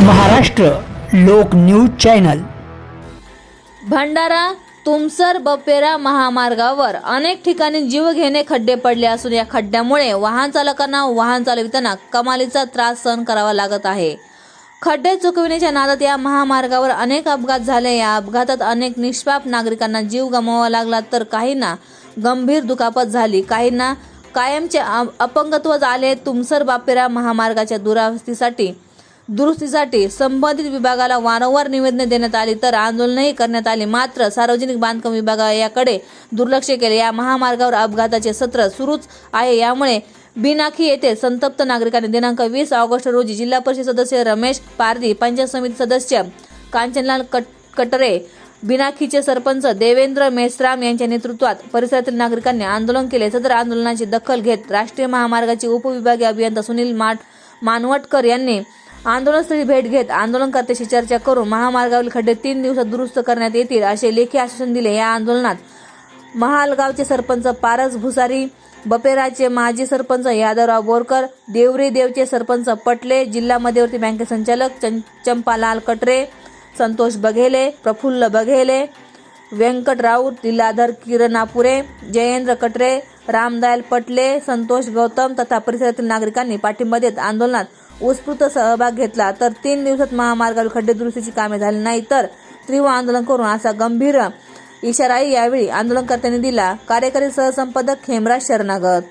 Maharashtra Lok news channel. Bhandara Tumsar Bapera महामार्गावर अनेक ठिकाणी जीवघेणे खड्डे पडले असून या खड्ड्यामुळे वाहन चालकांना वाहन चालविताना कमालीचा त्रास सहन करावा लागत आहे. खड्डे चुकविण्याच्या नादात या महामार्गावर अनेक अपघात झाले. या अपघातात अनेक निष्पाप नागरिकांना जीव गमवावा लागला तर काहींना गंभीर दुखापत झाली काहींना कायमचे अपंगत्व झाले तुमसर बापेरा महामार्गाच्या दुरावस्थेसाठी दुरुस्तीसाठी संबंधित विभागाला वारंवार निवेदने देण्यात आली तर आंदोलनही करण्यात आले. मात्र सार्वजनिक बांधकाम विभागा याकडे दुर्लक्ष केले. या महामार्गावर अपघाताचे सत्र सुरूच आहे. यामुळे बिनाखी येथे संतप्त नागरिकांनी दिनांक वीस ऑगस्ट रोजी जिल्हा परिषद सदस्य रमेश पारधी पंचायत समिती सदस्य कांचनलाल कट कटरे बिनाखीचे सरपंच देवेंद्र मेसराम यांच्या नेतृत्वात परिसरातील नागरिकांनी आंदोलन केले. सदर आंदोलनाची दखल घेत राष्ट्रीय महामार्गाचे उपविभागीय अभियंता सुनील माट मानवटकर यांनी आंदोलनस्थळी भेट घेत आंदोलनकर्त्याशी चर्चा करून महामार्गावरील खड्डे तीन दिवसात दुरुस्त करण्यात येतील असे लेखी आश्वासन दिले या आंदोलनात. महालगावचे सरपंच पारस भुसारी बपेराचे माजी सरपंच यादवराव बोरकर देवरी देवचे सरपंच पटले जिल्हा मध्यवर्ती बँके संचालक चं- चंपालाल कटरे संतोष बघेले प्रफुल्ल बघेले व्यंकट राऊत लीलाधर किरणापुरे जयेंद्र कटरे रामदयाल पटले संतोष गौतम तथा परिसरातील नागरिकांनी पाठिंबा देत आंदोलनात उत्स्फूर्त सहभाग घेतला. तर तीन दिवसात महामार्गावर खड्डे दुरुस्तीची कामे झाली नाही तर तीव्र आंदोलन करून असा गंभीर इशाराही यावेळी आंदोलनकर्त्यांनी दिला. कार्यकारी सहसंपादक हेमराज शरणागत